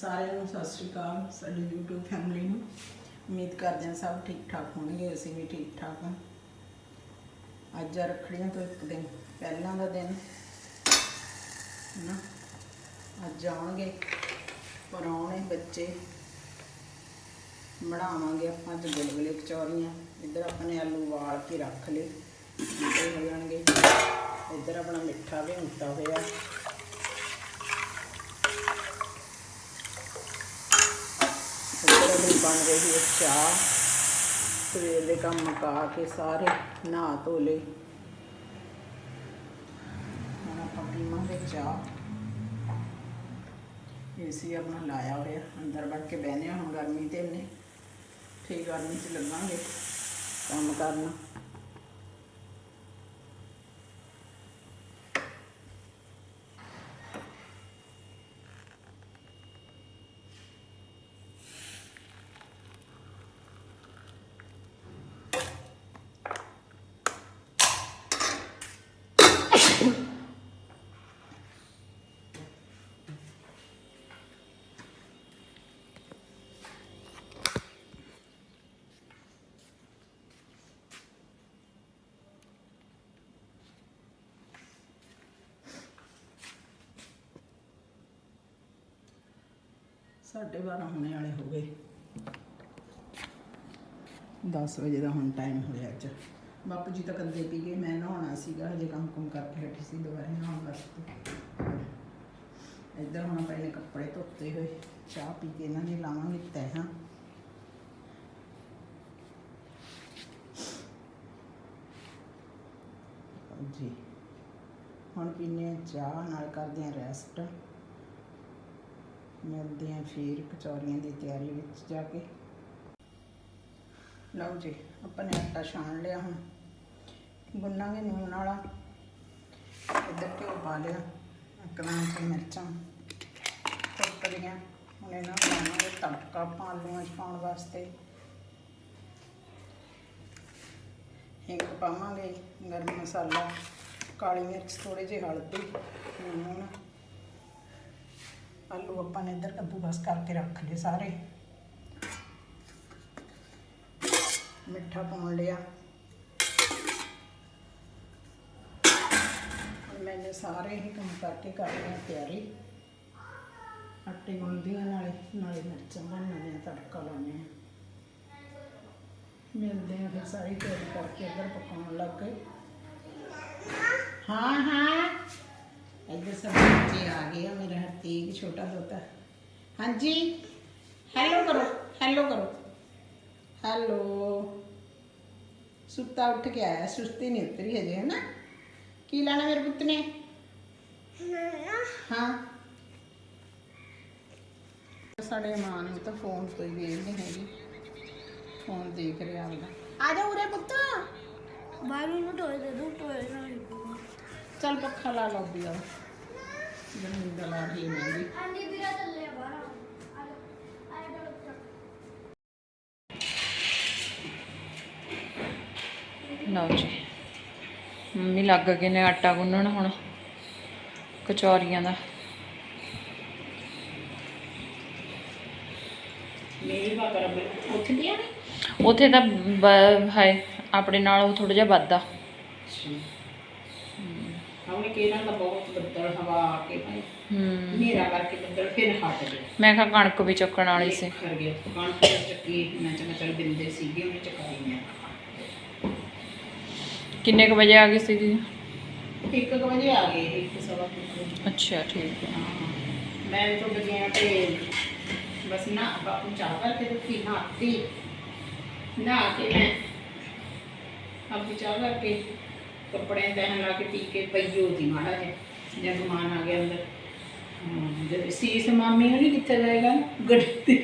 ਸਾਰਿਆਂ ਨੂੰ ਸਤਿ ਸ਼੍ਰੀ ਅਕਾਲ, ਸਾਡੀ YouTube ਫੈਮਿਲੀ ਨੂੰ। ਉਮੀਦ ਕਰਦੇ ਹਾਂ ਸਭ ਠੀਕ ਠਾਕ ਹੋਣਗੇ, ਅਸੀਂ ਵੀ ਠੀਕ ਠਾਕ ਹਾਂ। ਅੱਜ ਰੱਖੜੀਆਂ ਤੋਂ ਇੱਕ ਦਿਨ ਪਹਿਲਾਂ ਦਾ ਦਿਨ ਨਾ ਅੱਜ ਆਉਣਗੇ ਪਰੌਣੇ ਬੱਚੇ। ਬਣਾਵਾਂਗੇ ਆਪਾਂ ਅੱਜ ਗੁਲਗੁਲੇ ਕਚੌਰੀਆਂ। ਇੱਧਰ ਆਪਾਂ ਨੇ ਆਲੂ ਵਾਲ ਕੇ ਰੱਖ ਲਏ ਹੋ ਜਾਣਗੇ। ਇੱਧਰ ਆਪਣਾ ਮਿੱਠਾ ਵੀ ਹੁੰਦਾ ਹੋਇਆ। ਇੱਧਰ ਵੀ ਬਣ ਰਹੀ ਹੈ ਚਾਹ ਸਵੇਰ ਦੇ ਕੰਮ ਮੁਕਾ ਕੇ ਸਾਰੇ ਨਹਾ ਧੋ ਲਏ ਹੁਣ ਆਪਾਂ ਪੀਵਾਂਗੇ ਚਾਹ ਏਸੀ ਆਪਣਾ ਲਾਇਆ ਹੋਇਆ ਅੰਦਰ ਵੜ ਕੇ ਬਹਿਨੇ ਹੁਣ ਗਰਮੀ ਤੇ ਨੇ ਠੀਕ ਗਰਮੀ ਸਾਢੇ 12 ਹੋਣੇ ਵਾਲੇ ਹੋ ਗਏ। 10 ਵਜੇ ਦਾ ਹੁਣ ਟਾਈਮ ਹੋਇਆ ਅੱਜ। ਬਾਪੂ ਜੀ ਤਾਂ ਕੰਦੇ ਪੀ ਗਏ, ਮੈਂ ਨਹਾਉਣਾ ਸੀਗਾ, ਹਜੇ ਕੰਮ ਕੁਮ ਕਰਕੇ ਹਟੀ ਸੀ ਦੁਬਾਰਾ ਨਹਾਉਣ ਵਾਸਤੇ। ਇੱਧਰ ਹੁਣ ਪਹਿਲੇ ਕੱਪੜੇ ਧੋਤੇ ਹੋਏ, ਚਾਹ ਪੀ ਕੇ ਇਹਨਾਂ ਨੇ ਲਾਵਾਂਗੇ ਤੈਹਾਂ ਜੀ ਹੁਣ ਪੀਨੇ ਆ ਚਾਹ, ਨਾਲ ਕਰਦੇ ਆ ਰੈਸਟ ਮਿਲਦੇ ਆ ਫਿਰ ਕਚੌਰੀਆਂ ਦੀ ਤਿਆਰੀ ਵਿੱਚ ਜਾ ਕੇ। ਲਓ ਜੀ, ਆਪਾਂ ਨੇ ਆਟਾ ਛਾਣ ਲਿਆ ਹੁਣ। ਗੁੰਨਾਂਗੇ ਨੂਨ ਵਾਲਾ। ਇੱਧਰ ਘਿਓ ਪਾ ਲਿਆ ਕਰਾਂ ਤੇ ਮਿਰਚਾਂ ਟੁੱਟ ਗਈਆਂ ਹੁਣ ਇਹਨਾਂ ਨੂੰ ਲਾਵਾਂਗੇ ਤੜਕਾ ਆਪਾਂ ਆਲੂਆਂ 'ਚ ਪਾਉਣ ਵਾਸਤੇ। ਹਿੰਗ ਪਾਵਾਂਗੇ ਗਰਮ ਮਸਾਲਾ, ਕਾਲੀ ਮਿਰਚ ਥੋੜੀ ਜਿਹੀ ਹਲਦੀ ਲੂਣ ਆਲੂ ਆਪਾਂ ਨੇ ਇੱਧਰ ਕੱਦੂਕਸ ਕਰਕੇ ਰੱਖ ਲਏ ਸਾਰੇ। ਮਿੱਠਾ ਪਾਉਣ ਲਿਆ ਹੁਣ ਮੈਨੇ ਸਾਰੇ ਹੀ ਕੰਮ ਕਰਕੇ ਕਰ ਲਿਆ ਤਿਆਰੀ। ਆਟੇ ਗੁੰਨਦੀਆਂ ਨਾਲੇ ਨਾਲੇ ਮਿਰਚਾਂ ਬਣਾਉਣੇ ਆ ਤੜਕਾ ਲਾਉਣੇ ਆ। ਮਿਲਦੇ ਆ ਫਿਰ ਸਾਰੀ ਤਿਆਰੀ ਕਰਕੇ ਇੱਧਰ ਪਕਾਉਣ ਲੱਗ ਗਏ। ਹਾਂ ਹਾਂ। ਹਰਤੀਕ ਛੋਟਾ ਦੋਤਾ ਹਾਂਜੀ। ਹੈਲੋ ਕਰੋ ਹੈਲੋ ਕਰੋ। ਹੈਲੋ ਸੁੱਤਾ ਉੱਠ ਕੇ ਆਇਆ ਸੁਸਤੀ ਨਹੀਂ ਉਤਰੀ ਹਜੇ ਹੈ ਨਾ ਕੀ ਲੈਣਾ ਮੇਰੇ ਪੁੱਤ ਨੇ? ਹਾਂ। ਸਾਡੇ ਮਾਂ ਨੂੰ ਤਾਂ ਫੋਨ ਹੀ ਵੇਖ ਨਹੀਂ ਹੈਗੀ। ਫੋਨ ਦੇਖ ਰਿਹਾ ਆਪਦਾ। ਆ ਜਾ ਉਰੇ ਪੁੱਤ। ਬਾਹਰ ਨੂੰ ਟੋਏ ਦੇ ਦੂੰ ਟੋਏ ਨਾਲ ਚੱਲ ਪੱਖਾ ਲਾ ਲਾ ਵੀ ਆ ਜਮੀਨ ਦਾ ਹੀ ਲਓ ਜੀ। ਮੰਮੀ ਲੱਗ ਗਏ ਨੇ ਆਟਾ ਗੁੰਨਣ ਹੁਣ। ਕਚੌਰੀਆਂ ਦਾ। ਉਥੇ ਤਾਂ ਹਾਏ ਆਪਣੇ ਨਾਲ ਉਹ ਥੋੜਾ ਜਿਹਾ ਵੱਧਦਾ। ਹਮਨੇ ਕਿਹਨਾਂ ਦਾ ਬਹੁਤ ਬੱਦਲ ਹਵਾ ਆ ਕੇ ਭਾਈ ਹੂੰ। ਮੇਰਾ ਕਰਕੇ ਬੱਦਲ ਫਿਰ ਹਟ ਗਏ। ਮੈਂ ਕਿਹਾ ਕਣਕ ਵੀ ਚੱਕਣ ਵਾਲੀ ਸੀ। ਖਰ ਗਿਆ ਦੁਕਾਨ ਤੇ ਚੱਕੀ ਮੈਂ ਚੰਗਾ ਚੱਲ ਬਿੰਦੇ ਸੀਗੇ ਉਹਨੇ ਚਕਾਈ ਮੈਂ ਕਿੰਨੇ ਕੁ ਵਜੇ ਆ ਗਈ ਸੀ ਜੀ ਇੱਕ ਕੁ ਵਜੇ ਆ ਗਏ ਇੱਕ ਸਵਾ ਕੁ ਵਜੇ। ਅੱਛਾ ਠੀਕ ਹੈ। ਮੈਂ ਤੋਂ ਬਗਿਆ ਤੇ ਬਸ ਨਾ ਬਾਪੂ ਚਾਹ ਕਰਕੇ ਦਿੱਤੀ ਨਾਤੀ ਨਾ ਕੇ ਮੈਂ ਆਪੂ ਚਾਹ ਕਰਕੇ ਕੱਪੜੇ ਤਹਿਨ ਲਾ ਕੇ ਪੀ ਕੇ ਪਈ ਹੋਤੀ ਮਾੜਾ ਜਿਹਾ ਜਦ ਮਾਨ ਆ ਗਿਆ ਅੰਦਰ। ਜਦ ਸੀਸ ਮਾਮੀ ਨੂੰ ਨਹੀਂ ਕਿੱਥੇ ਜਾਏਗਾ ਗੱਡੀ ਤੇ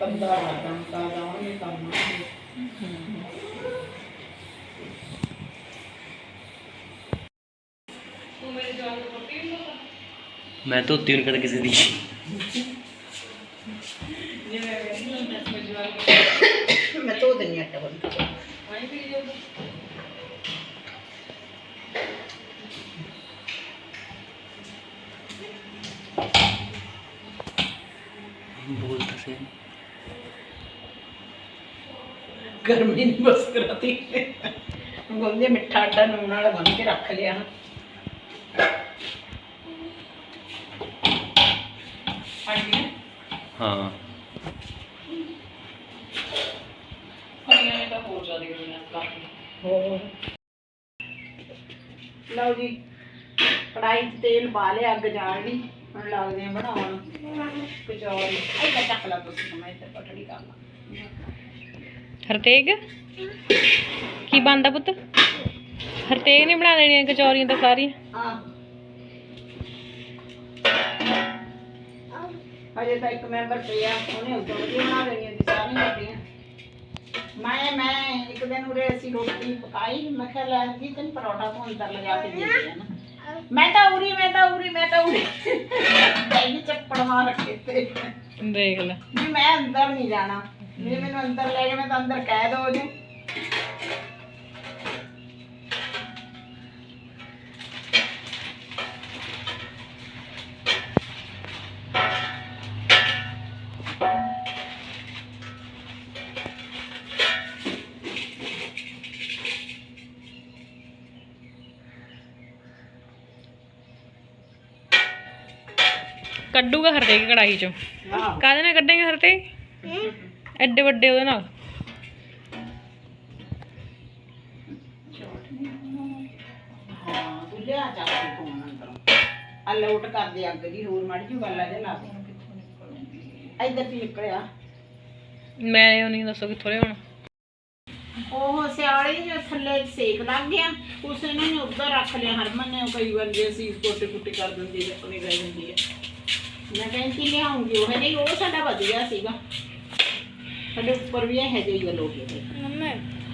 ਕੰਦਾ ਰਾਤਾਂ ਕਾ ਦਾਉਣੇ ਕਰਨਾ ਨਹੀਂ ਕਦੇ ਕਿਸੇ ਦੀ। ਮੈਂ ਧੋ ਦਿੰਦੀ ਆਟਾ ਗਰਮੀ ਨਹੀਂ ਬਸ ਕਰਾਤੀ। ਗੋਲੇ ਮਿੱਠਾ ਆਟਾ ਨੂਨ ਵਾਲਾ ਬਣ ਕੇ ਰੱਖ ਲਿਆ। ਹਾਂਜੀ। हाँ ਫਲੀਆਂ ਨੇ ਤਾਂ ਹੋਰ ਜ਼ਿਆਦਾ ਹੋਈਆਂ ਕਾਫੀ ਹੋਰ। ਲਓ ਜੀ ਕੜਾਈ 'ਚ ਤੇਲ ਪਾ ਲਿਆ ਅੱਗ ਜਾਣ ਲਈ ਹੁਣ ਲੱਗਦੇ ਆ ਬਣਾਉਣ। ਕਚੌਰੀ ਇੱਧਰ ਚੱਕ ਲਾ ਤੁਸੀਂ ਮੈਂ ਇੱਧਰ ਪਟੜੀ ਕਰ ਲਾਂ। ਹਰਤੇਗ? ਕੀ ਬੰਦਾ ਪੁੱਤ? ਹਰਤੇਗ ਨੇ ਬਣਾ ਦੇਣੀਆਂ ਕਚੌਰੀਆਂ ਤਾਂ ਸਾਰੀਆਂ। ਹਾਂ। ਹਜੇ ਤਾਂ ਇੱਕ ਮੈਂਬਰ ਪਿਆ ਉਹਨੇ ਉਦੋਂ ਵਧੀਆ ਬਣਾ ਦੇਣੀਆਂ ਸੀ ਸਾਰੀਆਂ ਵੱਡੀਆਂ ਮੈਂ ਮੈਂ ਇੱਕ ਦਿਨ ਉਰੇ ਅਸੀਂ ਰੋਟੀ ਪਕਾਈ ਮੈਂ ਕਿਹਾ ਲੈ ਜੀ ਤੈਨੂੰ ਪਰੌਠਾ ਤੋਂ ਅੰਦਰ ਲਗਾ ਕੇ ਦੇ ਦੇ ਨਾ। ਮੈਂ ਤਾਂ ਉਰੀ ਮੈਂ ਤਾਂ ਉਰੀ ਮੈਂ ਤਾਂ ਉਰੀ। ਕਹਿੰਦੀ ਚੱਪੜ ਮਾਰ ਰੱਖੇ ਤੇ। ਦੇਖ ਲੈ। ਮੈਂ ਅੰਦਰ ਨਹੀਂ ਜਾਣਾ। ਜੇ ਮੈਨੂੰ ਅੰਦਰ ਲੈ ਕੇ ਮੈਂ ਤਾਂ ਅੰਦਰ ਕਹਿ ਦੋ ਜੀ ਕੱਢੂਗਾ ਹਰਤੇਗ ਕੜਾਈ ਚੋਂ। ਹਾਂ। ਕਾਹਦੇ ਨਾਲ ਕੱਢੇਂਗੇ ਹਰਤੇਗ ਐਡੇ ਵੱਡੇ ਉਹਦੇ ਨਾਲ। ਹਾਂ ਤੂੰ ਲਿਆ ਚੱਕ ਕੇ ਤੂੰ ਅੰਦਰ। ਆ ਲੋਟ ਕਰ ਦੇ ਅੱਗ ਦੀ ਹੋਰ ਮੜ ਜੂ ਗੱਲਾਂ ਜੇ ਲਾ ਦੇ ਇੱਧਰ ਵੀ ਨਿਕਲਿਆ। ਮੈਂ ਉਹ ਨਹੀਂ ਦੱਸੋ ਕਿੱਥੋਂ ਲਿਆਉਣਾ। ਉਹ ਸਿਆਲੇ ਜੋ ਥੱਲੇ ਸੇਕ ਲੱਗ ਗਿਆ। ਉਸ ਇਹਨਾਂ ਨੇ ਉੱਧਰ ਰੱਖ ਲਿਆ। ਹਰਮਨ ਨੇ ਉਹ ਕਈ ਵਾਰ ਜੇ ਅਸੀਂ ਕੋਟੇ ਕੁੱਟੇ ਕਰ ਦਿੰਦੀ ਆਪਣੀ ਰਹਿ ਜਾਂਦੀ ਹੈ। ਮੈਂ ਕਹਿੰਦੀ ਲਿਆਉਂਗੀ। ਉਹ ਨਹੀਂ ਉਹ ਸਾਡਾ ਵਧੀਆ ਸੀਗਾ। ਸਾਡੇ ਉੱਪਰ ਵੀ ਇਹ ਜਿਹੀ ਗੱਲ ਹੋ ਗਈ ਮੰਮਾ।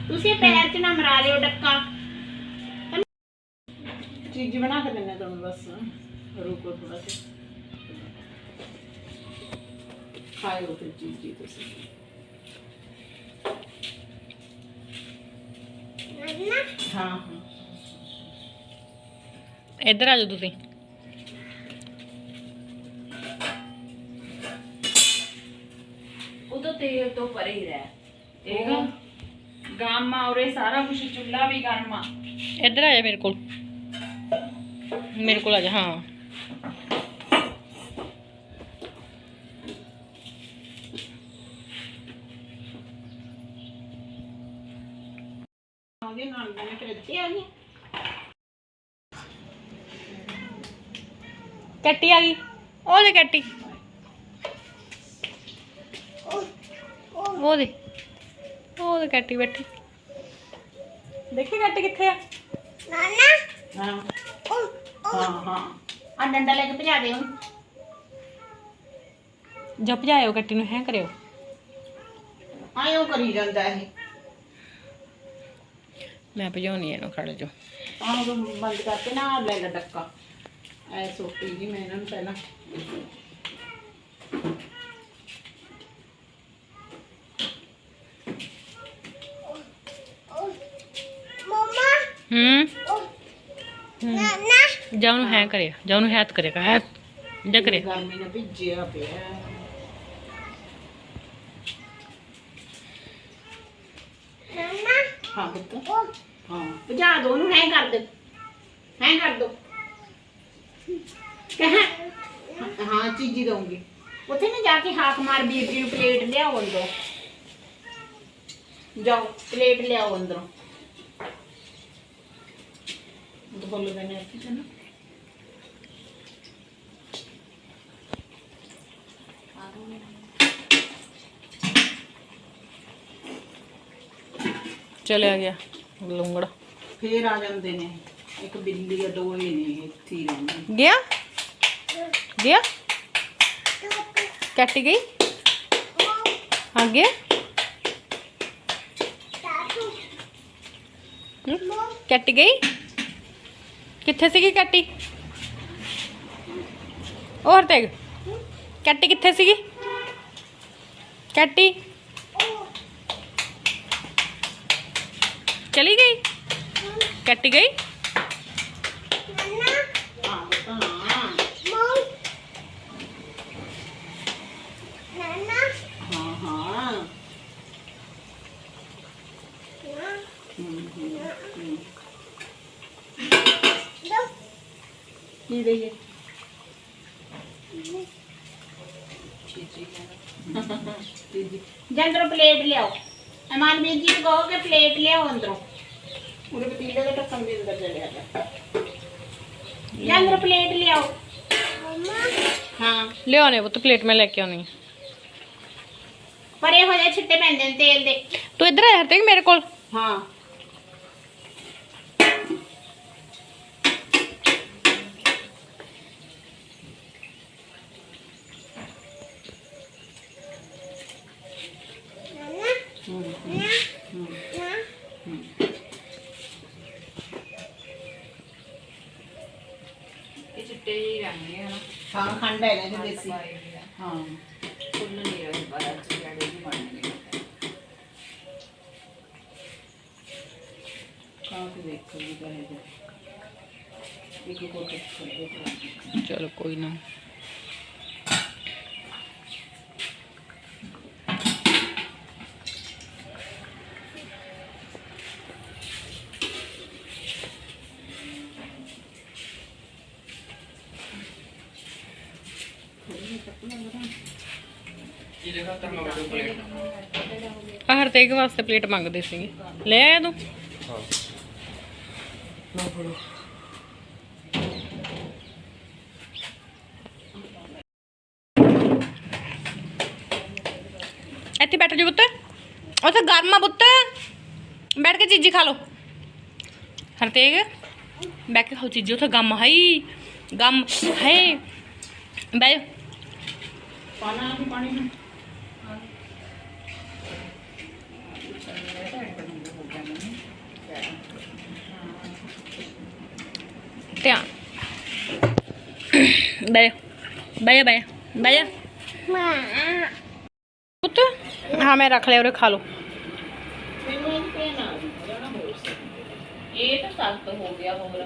ਤੁਸੀਂ ਪੈਰ 'ਚ ਨਾ ਮਰਾ ਲਿਓ ਡੱਕਾ। ਚੀਜ਼ ਬਣਾ ਕੇ ਦਿੰਨੇ ਤੁਹਾਨੂੰ ਬਸ। ਰੁਕੋ ਥੋੜਾ ਜਿਹਾ। ਖਾਇਓ ਫਿਰ ਚੀਜ਼ ਜੀ ਤੁਸੀਂ। ਮੰਮਾ। ਹਾਂ ਹਾਂ। ਇੱਧਰ ਆ ਜਾਓ ਤੁਸੀਂ। ਉਹ ਤਾਂ ਤੇਲ ਤੋਂ ਪਰੇ ਹੀ ਰਹਿ ਠੀਕ ਗਾਮਾ ਉਰੇ ਸਾਰਾ ਕੁਝ ਚੁੱਲਾ ਵੀ ਗਰਮਾ ਇੱਧਰ ਆ ਜਾ ਮੇਰੇ ਕੋਲ ਮੇਰੇ ਕੋਲ ਆ ਜਾ ਹਾਂ ਉਹਦੇ ਨਾਲ ਮੈਂ ਫਿਰ ਇੱਥੇ ਆ ਗਈ ਕੱਟੀ ਆ ਗਈ ਉਹ ਦੇ ਕੱਟੀ ਉਹ ਦੇ ਉਹ ਦੇ ਕੱਟੀ ਬੈਠੀ। ਦੇਖੀ ਕੱਟੀ ਕਿੱਥੇ ਆ? ਨਾਨਾ। ਹਾਂ। ਹਾਂ ਹਾਂ। ਆ ਡੰਡਾ ਲੈ ਕੇ ਭਜਾ ਦੇ ਉਹਨੂੰ। ਜਪ ਜਾਇਓ ਕੱਟੀ ਨੂੰ ਹੈ ਕਰਿਓ। ਆਇਓ ਕਰੀ ਜਾਂਦਾ ਇਹ। ਮੈਂ ਭਜਾਉਣੀ ਇਹਨੂੰ ਖੜ ਜਾ। ਆਹ ਉਹ ਬੰਦ ਕਰਕੇ ਨਾ ਲੈ ਲੈ ਡੱਕਾ। ਐ ਸੋਟੀ ਜੀ ਮੈਂ ਇਹਨਾਂ ਨੂੰ ਪਹਿਲਾਂ ਮੰਮਾ ਹੂੰ। ਜਾ ਉਹਨੂੰ ਹੈ ਕਰਿਆ ਜਾ ਉਹਨੂੰ ਹੈਤ ਕਰਿਆ ਹੈ ਜਾ ਕਰੇ ਗਰਮੀ ਨੇ ਭਿੱਜਿਆ ਪਿਆ। ਨਾਨਾ ਹਾਂ ਪੁੱਤ। ਉਹ ਹਾਂ। ਭਜਾ ਦੋ ਉਹਨੂੰ ਹੈ ਕਰ ਦੇ। ਹੈ ਕਰ ਦੋ। ਕਹ। ਹਾਂ ਚੀਜ਼ੀ ਦਊਂਗੀ। ਉੱਥੇ ਨਾ ਜਾ ਕੇ ਹਾਕ ਮਾਰ ਬੀਬੀ ਨੂੰ ਪਲੇਟ ਲਿਆਓ ਅੰਦਰੋਂ। ਜਾਓ ਪਲੇਟ ਲਿਆਓ ਅੰਦਰੋਂ। ਇੱਥੇ ਨਾ ਚਲਿਆ ਗਿਆ ਲੂੰਗੜਾ। ਫੇਰ ਆ ਜਾਂਦੇ ਨੇ। ਇੱਕ ਬਿੱਲੀ ਆ ਦੋ ਹੀ ਨੇ ਇੱਥੇ ਹੀ ਰਹਿੰਦੇ। ਗਿਆ? ਗਿਆ? ਕੱਟੀ ਗਈ? ਆ ਗਿਆ? ਕੱਟੀ ਗਈ? ਕਿੱਥੇ ਸੀਗੀ ਕੱਟੀ ਹੋਰ ਤੇ ਕੱਟੀ ਕਿੱਥੇ ਸੀਗੀ ਕੱਟੀ ਚਲੀ ਗਈ ਕੱਟੀ ਗਈ ਨਾਨਾ ਹਾਂ ਪੁੱਤ ਹਾਂ ਮਮ ਨਾਨਾ ਕੀ ਦਈਏ ਜੰਦਰੋਂ ਪਲੇਟ ਲਿਆਓ ਅਮਾਨਵੀਰ ਜੀ ਨੂੰ ਕਹੋ ਕਿ ਪਲੇਟ ਲਿਆਓ ਅੰਦਰੋਂ ਉਹਦੇ ਪਤੀਲੇ ਦਾ ਢੱਕਣ ਵੀ ਅੰਦਰ ਚਲਿਆ ਗਿਆ ਜੰਦਰ ਪਲੇਟ ਲਿਆਓ ਹਾਂ ਲਿਆਉਣੇ ਪੁੱਤ ਪਲੇਟ ਮੈਂ ਲੈ ਕੇ ਆਉਣੀ ਪਰੇ ਹੋ ਜਾ ਛਿੱਟੇ ਪੈਂਦੇ ਨੇ ਤੇਲ ਦੇ ਤੂੰ ਇੱਧਰ ਆ ਹਰਤੇਕ ਮੇਰੇ ਕੋਲ ਹਾਂ ਇਹ ਹਾਂ ਖੰਡ ਹੈ ਨਾ ਦੇਸੀ। ਹਾਂ। ਫੁੱਲ ਨਹੀਂ ਰਹੇ ਪਰ ਅੱਜ ਜਿਹੜੇ ਵੀ ਬਣਨਗੇ ਕਾਹ ਤੇ ਦੇਖੋ ਜੀ ਕਹੇ ਜੇ ਇੱਕ ਕੋਟ ਕਰ ਦੇ ਚਲੋ ਕੋਈ ਨਾ। ਆ ਹਰਤੇਕ ਵਾਸਤੇ ਪਲੇਟ ਮੰਗਦੇ ਸੀਗੇ। ਲੈ ਆਇਆ ਤੂੰ ਇੱਥੇ ਬੈਠ ਜਾ ਪੁੱਤ। ਉੱਥੇ ਗਰਮਾ ਪੁੱਤ। ਬੈਠ ਕੇ ਚੀਜ਼ੀ ਖਾ ਲਓ। ਹਰਤੇਗ ਬੈਠ ਕੇ ਖਾਓ ਚੀਜ਼ੀ। ਉੱਥੇ ਗਮ ਹਾਈ ਗਮ ਹੈ। ਬੈ ਪਾਣਾ ਪਾਣੀ ਧਿਆਨ ਬੈ ਬੈ ਬੈ ਬੈ ਪੁੱਤ ਹਾਂ ਮੈਂ ਰੱਖ ਲਿਆ ਉਰੇ ਖਾ ਲਓ ਇਹ ਤਾਂ ਸਖਤ ਹੋ ਗਿਆ ਹੋਰ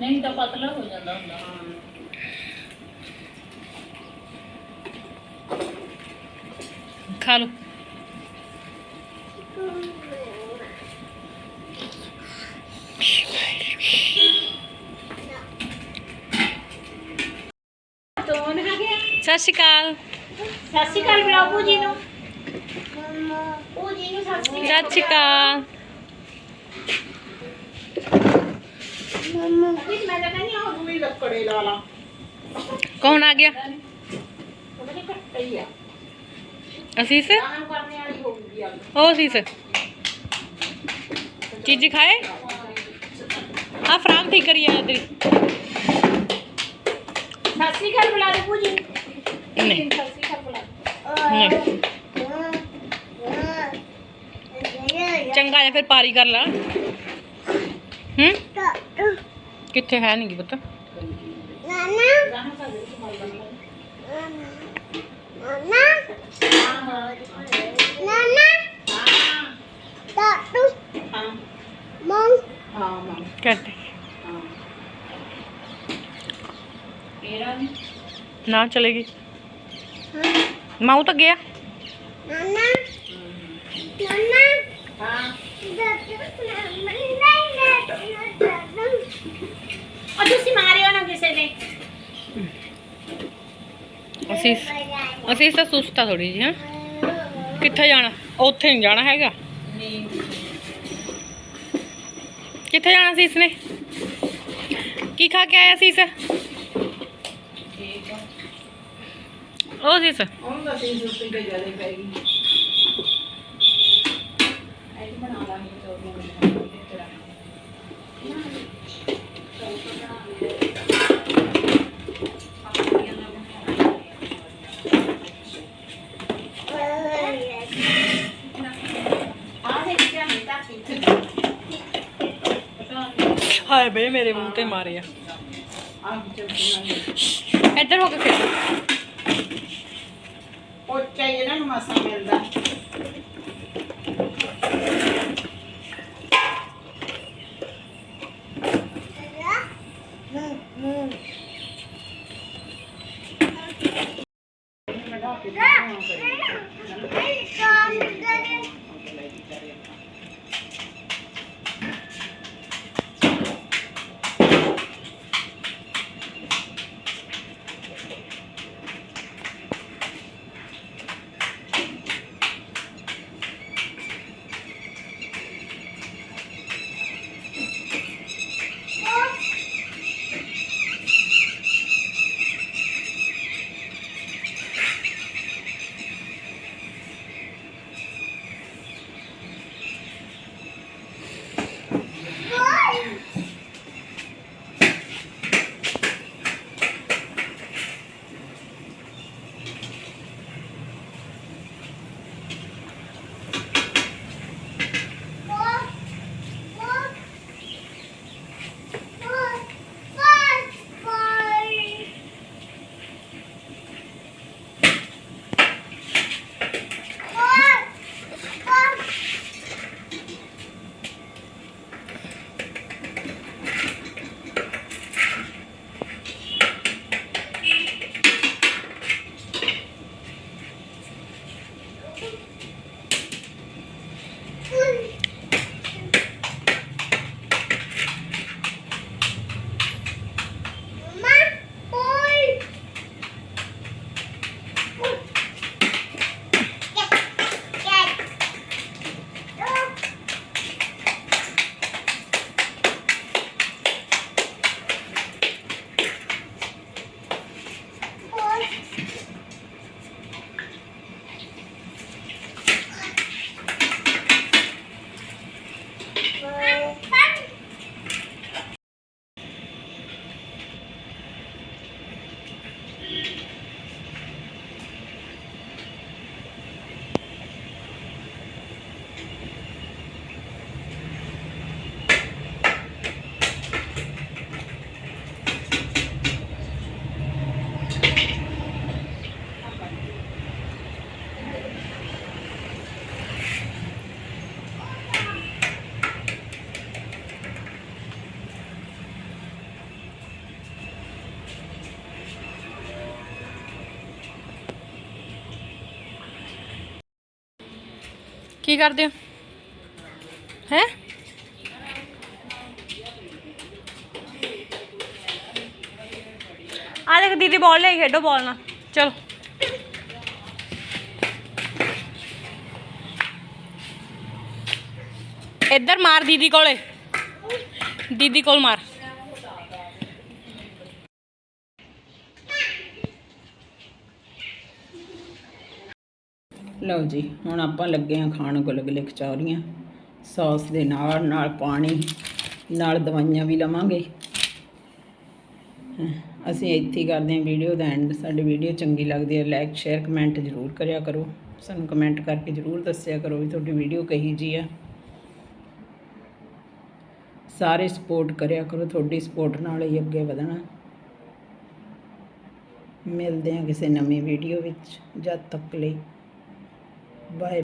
ਨਹੀਂ ਤਾਂ ਪਤਲਾ ਹੋ ਜਾਂਦਾ ਹੁੰਦਾ ਖਾ ਲਓ ਤੋਨ ਆ ਗਿਆ ਸਤਿ ਸ਼੍ਰੀ ਅਕਾਲ। ਸਤਿ ਸ਼੍ਰੀ ਅਕਾਲ ਬੁਲਾਓ ਪੂਜੀ ਨੂੰ। ਪੂਜੀ ਨੂੰ ਸਤਿ ਸ਼੍ਰੀ ਸਤਿ ਸ਼੍ਰੀ ਅਕਾਲ। ਪੂਜੀ ਮੈਂ ਤਾਂ ਕਹਿੰਦੀ ਹਾਂ ਦੂਈ ਲੱਕੜੇ ਲਾ ਲਾ। ਕੌਣ ਆ ਗਿਆ? ਉਹਨੇ ਕੱਟਾ ਹੀ ਆ। ਅਸੀਸ? ਕੰਮ ਕਰਨੇ ਵਾਲੀ ਹੋ ਗਈ ਆ। ਉਹ ਅਸੀਸ। ਚੀਜ਼ੀ ਖਾਏ ਆ ਫਰਾਮ ਠੀਕ ਕਰੀ ਆ ਤੇਰੀ ਸਤਿ ਸ਼੍ਰੀ ਅਕਾਲ ਬੁਲਾ ਦੇ ਪੂਜੀ ਨਹੀਂ ਸਤਿ ਸ਼੍ਰੀ ਅਕਾਲ ਬੁਲਾ ਦੇ। ਨਹੀਂ ਚੰਗਾ ਜਾਂ ਫਿਰ ਪਾਰੀ ਕਰ ਲਾ ਹੂੰ ਕਿੱਥੇ ਹੈ ਨਹੀਂ ਪੁੱਤ ਗਾਣਾ ਕਰ ਦੇ ਸੰਭਾਲ ਬਣਾ ਹਾਂ ਹਾਂ ਮਾਂ ਕਹਿੰਦੇ ਹਾਂ ਤੇਰਾ ਵੀ ਨਾ ਚਲੇਗੀ ਮਾਉ ਤਾਂ ਗਿਆ ਹਾਂ ਉਹ ਤੁਸੀਂ ਮਾਰਿਓ ਨਾ ਕਿਸੇ ਨੇ ਅਸੀਂ ਅਸੀਂ ਤਾਂ ਸੁਸਤਾ ਥੋੜੀ ਜੀ ਹਾਂ ਕਿੱਥੇ ਜਾਣਾ ਉੱਥੇ ਨਹੀਂ ਜਾਣਾ ਹੈਗਾ ਕਿੱਥੇ ਜਾਣਾ ਸੀ ਇਸਨੇ ਕੀ ਖਾ ਕੇ ਆਇਆ ਸੀ ਇਸ ਉਹ ਸੀ ਇਸ ਉਹਨੂੰ ਤਾਂ ਤੇ ਜ਼ਿਆਦਾ ਪੈਗੀ ਐਂ ਬਣਾ ਲਾਂਗੇ ਹਾਏ ਬੇ ਮੇਰੇ ਮੂੰਹ ਤੇ ਮਾਰਿਆ ਇੱਧਰ ਹੋ ਕੇ ਖੇਡ। ਪੋਚਾ ਹੀ ਇਹਨਾਂ ਨੂੰ ਕੀ ਕਰਦੇ ਹੋ? ਹੈ? ਆ ਦੇਖ ਦੀਦੀ ਬਾਲ ਲੈ ਖੇਡੋ ਬਾਲ ਨਾਲ। ਚਲੋ। ਇੱਧਰ ਮਾਰ ਦੀਦੀ ਕੋਲੇ। ਦੀਦੀ ਕੋਲ ਮਾਰ। ਲਓ ਜੀ, ਹੁਣ ਆਪਾਂ ਲੱਗੇ ਆ ਖਾਣ ਗੁਲਗੁਲੇ ਕਚੌਰੀਆਂ ਸੌਸ ਦੇ ਨਾਲ ਨਾਲ ਪਾਣੀ, ਨਾਲ ਦਵਾਈਆਂ ਵੀ ਲਵਾਂਗੇ। ਅਸੀਂ ਇੱਥੇ ਕਰਦੇ ਹਾਂ ਵੀਡੀਓ ਦਾ ਐਂਡ ਸਾਡੀ ਵੀਡੀਓ ਚੰਗੀ ਲੱਗਦੀ ਹੈ ਲਾਈਕ ਸ਼ੇਅਰ ਕਮੈਂਟ ਜ਼ਰੂਰ ਕਰਿਆ ਕਰੋ। ਸਾਨੂੰ ਕਮੈਂਟ ਕਰਕੇ ਜ਼ਰੂਰ ਦੱਸਿਆ ਕਰੋ ਵੀ ਤੁਹਾਡੀ ਵੀਡੀਓ ਕਹੀ ਜੀ ਆ। ਸਾਰੇ ਸਪੋਰਟ ਕਰਿਆ ਕਰੋ, ਤੁਹਾਡੀ ਸਪੋਰਟ ਨਾਲ ਹੀ ਅੱਗੇ ਵਧਣਾ। ਮਿਲਦੇ ਹਾਂ ਕਿਸੇ ਨਵੀਂ ਵੀਡੀਓ ਵਿੱਚ, ਜਦ ਤੱਕ ਲਈ। Bye.